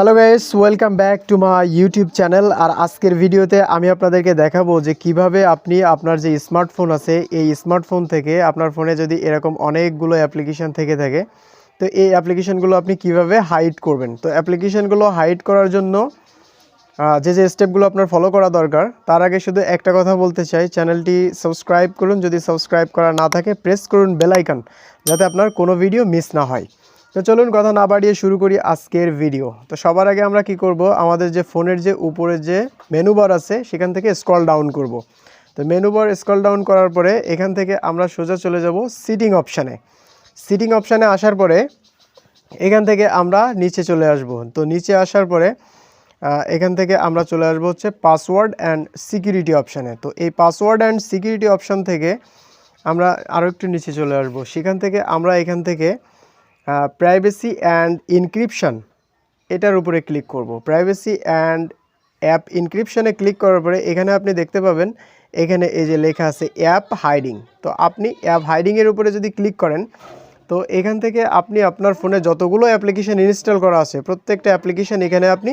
Hello guys welcome back to my YouTube channel আর আজকের ভিডিওতে আমি আপনাদেরকে দেখাবো যে কীভাবে আপনি আপনার যে স্মার্টফোন আছে, এই স্মার্টফোন থেকে আপনার ফোনে যদি এরকম অনেকগুলো অ্যাপ্লিকেশন থেকে থাকে, তো এই অ্যাপ্লিকেশনগুলো আপনি কীভাবে হাইড করবেন? তো অ্যাপ্লিকেশনগুলো হাইড করার জন্য যে যে স্টেপগুলো আপনার ফলো করা দরকার, তার আগে শুধু একটা কথা বলতে চাই। চ্যানেলটি সাবস্ক্রাইব করুন, যদি সাবস্ক্রাইব করা না থাকে প্রেস করুন বেলাইকান যাতে আপনার কোনো ভিডিও মিস না হয়। তো চলুন কথা না বাড়িয়ে শুরু করি আজকের ভিডিও তো সবার আগে আমরা কি করব? আমাদের যে ফোনের যে উপরে যে মেনু বার আছে, সেখান থেকে স্ক্রল ডাউন করব। তো মেনু বার স্ক্রল ডাউন করার পরে এখান থেকে আমরা সোজা চলে যাব সিটিং অপশানে সিটিং অপশানে আসার পরে এখান থেকে আমরা নিচে চলে আসব। তো নিচে আসার পরে এখান থেকে আমরা চলে আসব হচ্ছে পাসওয়ার্ড অ্যান্ড সিকিউরিটি অপশানে তো এই পাসওয়ার্ড অ্যান্ড সিকিউরিটি অপশান থেকে আমরা আরও একটু নিচে চলে আসব। সেখান থেকে আমরা এখান থেকে প্রাইভেসি অ্যান্ড ইনক্রিপশন এটার উপরে ক্লিক করব। প্রাইভেসি অ্যান্ড অ্যাপ ইনক্রিপশনে ক্লিক করার পরে এখানে আপনি দেখতে পাবেন, এখানে এই যে লেখা আছে অ্যাপ হাইডিং তো আপনি অ্যাপ হাইডিংয়ের উপরে যদি ক্লিক করেন, তো এখান থেকে আপনি আপনার ফোনে যতগুলো অ্যাপ্লিকেশন ইনস্টল করা আছে, প্রত্যেকটা অ্যাপ্লিকেশন এখানে আপনি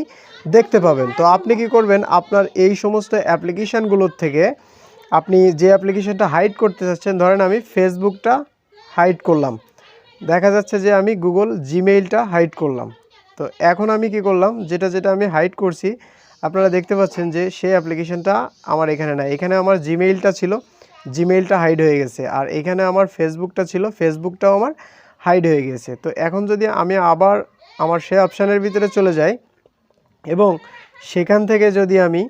দেখতে পাবেন। তো আপনি কি করবেন, আপনার এই সমস্ত অ্যাপ্লিকেশানগুলোর থেকে আপনি যে অ্যাপ্লিকেশনটা হাইড করতে চাচ্ছেন, ধরেন আমি ফেসবুকটা হাইড করলাম। দেখা যাচ্ছে যে আমি গুগল জিমেইলটা হাইড করলাম। তো এখন আমি কি করলাম? যেটা যেটা আমি হাইড করছি, আপনারা দেখতে পাচ্ছেন যে সেই অ্যাপ্লিকেশনটা আমার এখানে নাই। এখানে আমার জিমেইলটা ছিল জিমেইলটা হাইড হয়ে গেছে। আর এখানে আমার ফেসবুকটা ছিল ফেসবুকটাও আমার হাইড হয়ে গেছে। তো এখন যদি আমি আবার আমার সে অপশানের ভিতরে চলে যাই এবং সেখান থেকে যদি আমি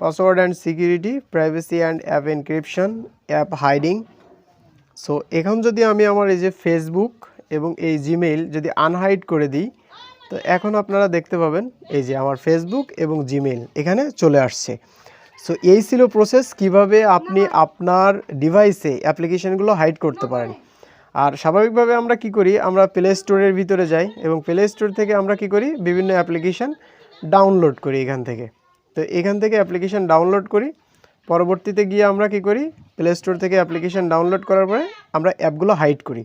password and security privacy and app encryption app hiding so এখন যদি আমি আমার এই যে ফেসবুক এবং এই জিমেইল যদি আনহাইড করে দিই, তো এখন আপনারা দেখতে পাবেন এই যে আমার ফেসবুক এবং জিমেইল এখানে চলে আসছে। সো এই ছিল প্রসেস কীভাবে আপনি আপনার ডিভাইসে অ্যাপ্লিকেশনগুলো হাইড করতে পারেন। আর স্বাভাবিকভাবে আমরা কি করি, আমরা প্লে স্টোরের ভিতরে যাই এবং প্লে স্টোর থেকে আমরা কি করি, বিভিন্ন অ্যাপ্লিকেশন ডাউনলোড করি এখান থেকে। তো এখান থেকে অ্যাপ্লিকেশন ডাউনলোড করি। পরবর্তীতে গিয়ে আমরা কি করি? প্লে স্টোর থেকে অ্যাপ্লিকেশন ডাউনলোড করার পরে আমরা অ্যাপগুলো হাইড করি।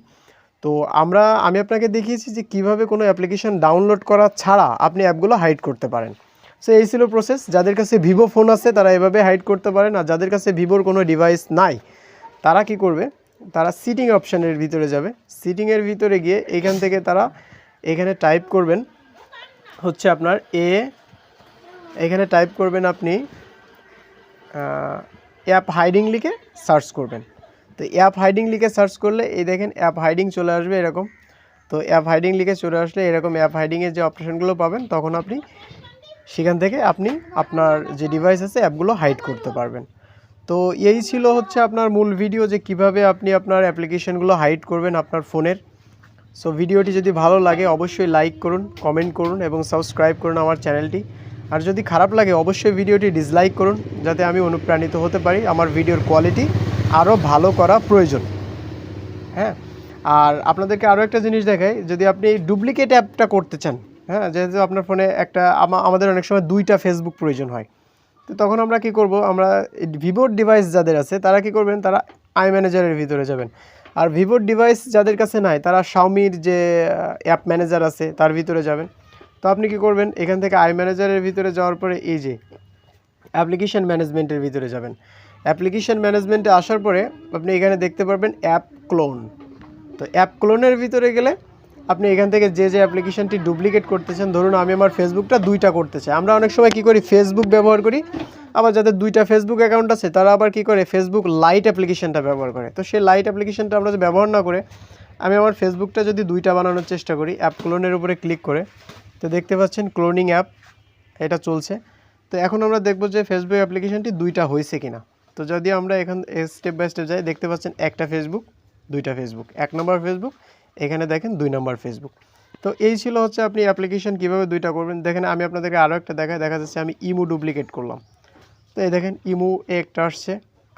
তো আমরা, আমি আপনাকে দেখিয়েছি যে কীভাবে কোনো অ্যাপ্লিকেশন ডাউনলোড করা ছাড়া আপনি অ্যাপগুলো হাইড করতে পারেন। সো এই ছিল প্রসেস যাদের কাছে ভিভো ফোন আছে, তারা এভাবে হাইড করতে পারেন। আর যাদের কাছে ভিভোর কোনো ডিভাইস নাই, তারা কি করবে? তারা সিটিং অপশানের ভিতরে যাবে। সিটিংয়ের ভিতরে গিয়ে এখান থেকে তারা এখানে টাইপ করবেন। হচ্ছে আপনার এ এখানে টাইপ করবেন আপনি অ্যাপ হাইডিং লিখে সার্চ করবেন। তো অ্যাপ হাইডিং লিখে সার্চ করলে এই দেখেন অ্যাপ হাইডিং চলে আসবে এরকম। তো অ্যাপ হাইডিং লিখে চলে আসলে এরকম অ্যাপ হাইডিংয়ের যে অপশানগুলো পাবেন, তখন আপনি সেখান থেকে আপনি আপনার যে ডিভাইস আছে অ্যাপগুলো হাইড করতে পারবেন। তো এই ছিল হচ্ছে আপনার মূল ভিডিও যে কীভাবে আপনি আপনার অ্যাপ্লিকেশনগুলো হাইড করবেন আপনার ফোনের। সো ভিডিওটি যদি ভালো লাগে, অবশ্যই লাইক করুন কমেন্ট করুন এবং সাবস্ক্রাইব করুন আমার চ্যানেলটি আর যদি খারাপ লাগে, অবশ্যই ভিডিওটি ডিসলাইক করুন, যাতে আমি অনুপ্রাণিত হতে পারি আমার ভিডিওর কোয়ালিটি আরও ভালো করা প্রয়োজন। হ্যাঁ? আর আপনাদেরকে আরও একটা জিনিস দেখাই, যদি আপনি ডুপ্লিকেট অ্যাপটা করতে চান হ্যাঁ? যেহেতু আপনার ফোনে একটা আমাদের অনেক সময় দুইটা ফেসবুক প্রয়োজন হয়। তো তখন আমরা কি করব, আমরা ভিভোর ডিভাইস যাদের আছে, তারা কি করবেন, তারা আই ম্যানেজারের ভিতরে যাবেন। আর ভিভোর ডিভাইস যাদের কাছে নাই, তারা শাওমির যে অ্যাপ ম্যানেজার আছে, তার ভিতরে যাবেন। তো আপনি কি করবেন? এখান থেকে আই ম্যানেজারের ভিতরে যাওয়ার পরে এই যে অ্যাপ্লিকেশন ম্যানেজমেন্টের ভিতরে যাবেন। অ্যাপ্লিকেশান ম্যানেজমেন্টে আসার পরে আপনি এখানে দেখতে পারবেন অ্যাপ ক্লোন। তো অ্যাপ ক্লোনের ভিতরে গেলে আপনি এখান থেকে যে যে অ্যাপ্লিকেশনটি ডুপ্লিকেট করতেছেন, ধরুন আমি আমার ফেসবুকটা দুইটা করতে চাই। আমরা অনেক সময় কি করি? ফেসবুক ব্যবহার করি। আবার যাদের দুইটা ফেসবুক অ্যাকাউন্ট আছে, তারা আবার কি করে? ফেসবুক লাইট অ্যাপ্লিকেশনটা ব্যবহার করে। তো সেই লাইট অ্যাপ্লিকেশানটা আমরা যদি ব্যবহার না করে, আমি আমার ফেসবুকটা যদি দুইটা বানানোর চেষ্টা করি, অ্যাপ ক্লোনের উপরে ক্লিক করে তো দেখতে পাচ্ছেন ক্লোনিং অ্যাপ এটা চলছে। তো এখন আমরা দেখব যে ফেসবুক অ্যাপ্লিকেশনটি দুইটা হয়েছে কিনা। তো যদি আমরা এখান স্টেপ বাই স্টেপ যাই, দেখতে পাচ্ছেন একটা ফেসবুক দুইটা ফেসবুক এক নম্বর ফেসবুক এখানে দেখেন দুই নম্বর ফেসবুক তো এই ছিল হচ্ছে আপনি অ্যাপ্লিকেশন কীভাবে দুইটা করবেন। দেখেন আমি আপনাদেরকে আরও একটা দেখায়, দেখা যাচ্ছে আমি ইমু ডুপ্লিকেট করলাম। তো এই দেখেন ইমু একটা আসছে,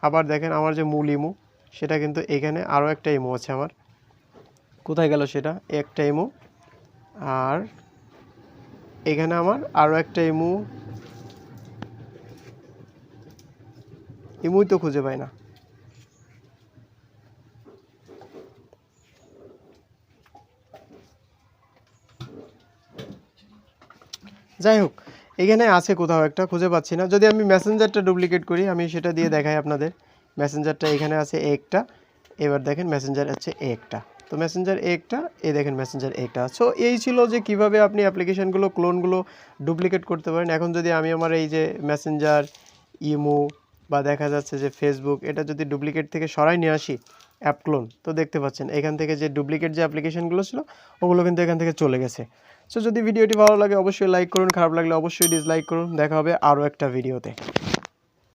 আবার দেখেন আমার যে মূল ইমু, সেটা কিন্তু এখানে আরও একটা ইমু আছে আমার। কোথায় গেল সেটা? একটা ইমু, আর এখানে আমার আরও একটা ইমু। ইমুই তো খুঁজে পাই না। যাই হোক, এখানে আছে কোথাও একটা, খুঁজে পাচ্ছি না। যদি আমি মেসেঞ্জারটা ডুপ্লিকেট করি, আমি সেটা দিয়ে দেখাই আপনাদের। মেসেঞ্জারটা এখানে আছে একটা, এবার দেখেন মেসেঞ্জার আছে একটা। তো মেসেঞ্জার একটা, এই দেখেন মেসেঞ্জার একটা। সো এই ছিল যে কীভাবে আপনি অ্যাপ্লিকেশনগুলো ক্লোনগুলো ডুপ্লিকেট করতে পারেন। এখন যদি আমি আমার এই যে মেসেঞ্জার ইমো বা দেখা যাচ্ছে যে ফেসবুক এটা যদি ডুপ্লিকেট থেকে সরাই নিয়ে আসি অ্যাপ ক্লোন তো দেখতে পাচ্ছেন, এখান থেকে যে ডুপ্লিকেট যে অ্যাপ্লিকেশনগুলো ছিল, ওগুলো কিন্তু এখান থেকে চলে গেছে। সো যদি ভিডিওটি ভালো লাগে, অবশ্যই লাইক করুন, খারাপ লাগলে অবশ্যই ডিসলাইক করুন। দেখা হবে আরও একটা ভিডিওতে